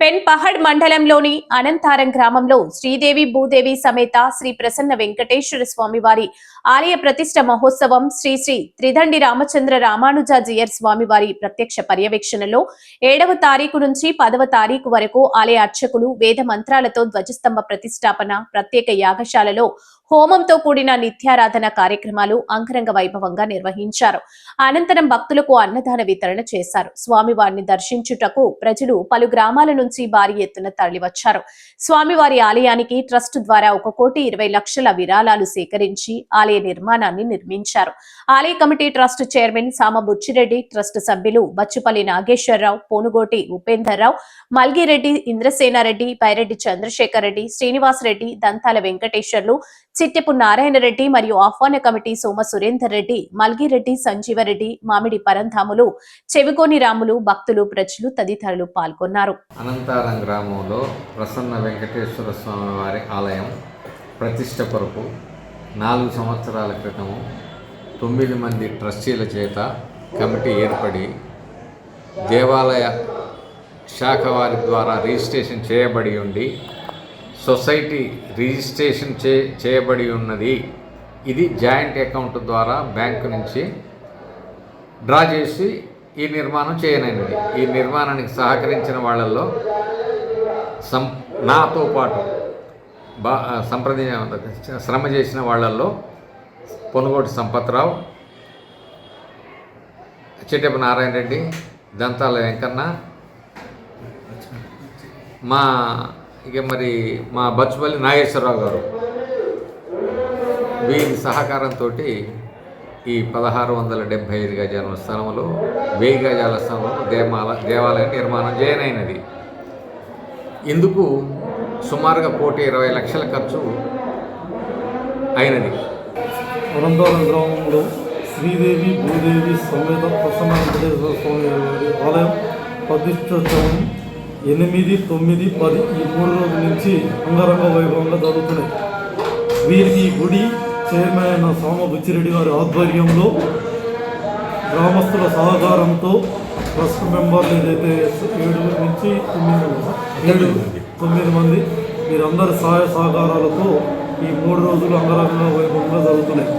Pen పహడ్ మండలంలోని అనంతారం గ్రామంలో శ్రీదేవి భూదేవి సమేత శ్రీ ప్రసన్న వెంకటేశ్వర స్వామి వారి ఆలయ ప్రతిష్ట మహోత్సవం శ్రీ శ్రీ త్రిదండి రామచంద్ర రామానుజాజియర్ స్వామి వారి ప్రత్యక్ష పర్యవేక్షణలో ఏడవ తారీఖు నుంచి పదవ తారీఖు వరకు ఆలయ అర్చకులు వేద మంత్రాలతో ధ్వజస్తంభ ప్రతిష్టాపన ప్రత్యేక యాగశాలలో హోమంతో కూడిన నిత్యారాధన కార్యక్రమాలు అంగరంగ వైభవంగా నిర్వహించారు. అనంతరం భక్తులకు అన్నదాన వితరణ చేశారు. స్వామివారిని దర్శించుటకు ప్రజలు పలు గ్రామాల నుంచి భారీ ఎత్తున తరలివచ్చారు. స్వామివారి ఆలయానికి ట్రస్ట్ ద్వారా ఒక కోటి ఇరవై లక్షల విరాళాలు సేకరించి ఆలయ నిర్మాణాన్ని నిర్మించారు. ఆలయ కమిటీ ట్రస్ట్ చైర్మన్ సామ బుచ్చిరెడ్డి ట్రస్ట్ సభ్యులు బచ్చుపల్లి నాగేశ్వరరావు పోనుగోటి ఉపేందర్ రావు మల్గిరెడ్డి ఇంద్రసేనారెడ్డి పైరెడ్డి చంద్రశేఖర్ రెడ్డి శ్రీనివాసరెడ్డి దంతాల వెంకటేశ్వర్లు చిట్టెపు నారాయణరెడ్డి మరియు ఆహ్వాన కమిటీ సోమ సురేందర్ రెడ్డి మల్గిరెడ్డి సంజీవరెడ్డి మామిడి పరంధాములు చెవికోని రాములు భక్తులు ప్రజలు తదితరులు పాల్గొన్నారు. అనంతారం గ్రామంలో ప్రసన్న వెంకటేశ్వర స్వామి వారి ఆలయం ప్రతిష్ట కొరకు నాలుగు సంవత్సరాల క్రితము తొమ్మిది మంది ట్రస్టీల చేత కమిటీ ఏర్పడి దేవాలయ శాఖ వారి ద్వారా రిజిస్ట్రేషన్ చేయబడి ఉండి సొసైటీ రిజిస్ట్రేషన్ చే చేయబడి ఉన్నది. ఇది జాయింట్ అకౌంట్ ద్వారా బ్యాంకు నుంచి డ్రా చేసి ఈ నిర్మాణం చేయనండి. ఈ నిర్మాణానికి సహకరించిన వాళ్ళల్లో సం నాతో పాటు బా సంప్రదించ శ్రమ చేసిన వాళ్ళల్లో పొనుగోటి సంపత్రావు చిట్టెప్ప నారాయణ రెడ్డి దంతాల వెంకన్న మా ఇక మరి మా బచ్చుపల్లి నాగేశ్వరరావు గారు వీరి సహకారంతో ఈ పదహారు వందల డెబ్భై ఐదు గజాల స్థలంలో వెయ్యి గజాల స్థలంలో దేవాల దేవాలయం నిర్మాణం చేయనైనది. ఇందుకు సుమారుగా కోటి ఇరవై లక్షల ఖర్చు అయినది. అనంతపురం గ్రామంలో శ్రీదేవి భూదేవి సమేత ప్రసన్న వెంకటేశ్వర స్వామి వారి ఆలయం ప్రతిష్టోత్సవం ఎనిమిది తొమ్మిది పది ఈ మూడు రోజుల నుంచి అంగరంగ వైభవంగా జరుగుతున్నాయి వీరికి గుడి చైర్మన్ అయిన సోమ బుచ్చిరెడ్డి గారి ఆధ్వర్యంలో గ్రామస్తుల సహకారంతో ట్రస్ట్ మెంబర్లు ఏదైతే ఏడు నుంచి తొమ్మిది ఏడు తొమ్మిది మంది మీరందరి సహాయ సహకారాలతో ఈ మూడు రోజులు అంగరంగ వైభవంగా జరుగుతున్నాయి.